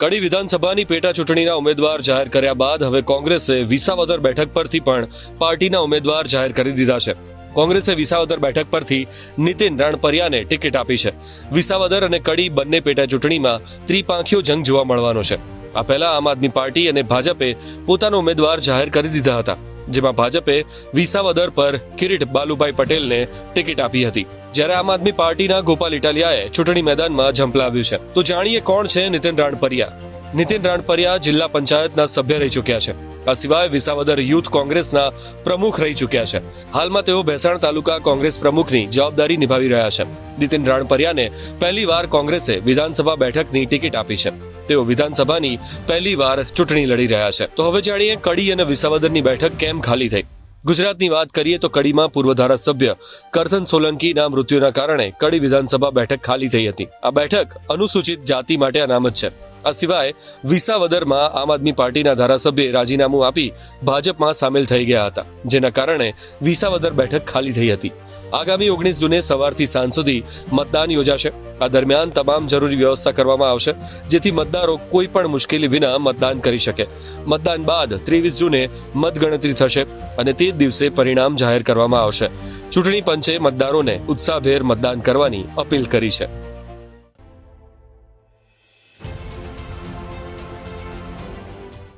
કડી વિધાનસભાની પેટા ચૂંટણીના ઉમેદવાર જાહેર કર્યા બાદ હવે કોંગ્રેસે વિસાવદર બેઠક પરથી પણ પાર્ટીના ઉમેદવાર જાહેર કરી દીધા છે. કોંગ્રેસે વિસાવદર બેઠક પરથી નીતિન રાણપરિયાને ટિકિટ આપી છે. વિસાવદર અને કડી બંને પેટા ચૂંટણીમાં ત્રિપાંખીયો જંગ જોવા મળવાનો છે. આ પહેલા આમ આદમી પાર્ટી અને ભાજપે પોતાનો ઉમેદવાર જાહેર કરી દીધા હતા. જેમાં ભાજપે વિસાવદર પર કિરીટ બાલુભાઈ પટેલને ટિકિટ આપી હતી. જ્યારે આમ આદમી પાર્ટીના ગોપાલ ઇટાલિયાએ ચૂંટણી મેદાનમાં ઝંપલાવ્યું છે. તો જાણીએ કોણ છે નીતિન રાણપરિયા? નીતિન રાણપરિયા જિલ્લા પંચાયતના સભ્ય રહી ચૂક્યા છે. આ સિવાય વિસાવદર યુથ કોંગ્રેસના પ્રમુખ રહી ચૂક્યા છે. હાલમાં તેઓ ભેસાણ તાલુકા કોંગ્રેસ પ્રમુખની જવાબદારી નિભાવી રહ્યા છે. નીતિન રાણપરિયાને પહેલીવાર કોંગ્રેસે વિધાનસભા બેઠકની ટિકિટ આપી છે. તેઓ વિધાનસભાની પહેલી વાર ચૂંટણી લડી રહ્યા છે. તો હવે જાણીએ કડી અને વિસાવદરની બેઠક કેમ ખાલી થઈ? ગુજરાતની વાત કરીએ તો કડીમાં પૂર્વ ધારાસભ્ય કરસન સોલંકીના મૃત્યુના કારણે કડી વિધાનસભા બેઠક ખાલી થઈ હતી. આ બેઠક અનુસૂચિત જાતિ માટે અનામત છે. આ સિવાય વિસાવદરમાં આમ આદમી પાર્ટીના ધારાસભ્યે રાજીનામું આપી ભાજપમાં સામેલ થઈ ગયા હતા, જેના કારણે વિસાવદર બેઠક ખાલી થઈ હતી. આગામી ઓગણીસ જૂને સવારથી સાંજ સુધી મતદાન યોજાશે. આ દરમિયાન તમામ જરૂરી વ્યવસ્થા કરવામાં આવશે, જેથી મતદારો કોઈ પણ મુશ્કેલી વિના મતદાન કરી શકે. મતદાન બાદ ત્રેવીસ જૂને મતગણતરી થશે અને તે જ દિવસે પરિણામ જાહેર કરવામાં આવશે. ચૂંટણી પંચે મતદારોને ઉત્સાહભેર મતદાન કરવાની અપીલ કરી છે.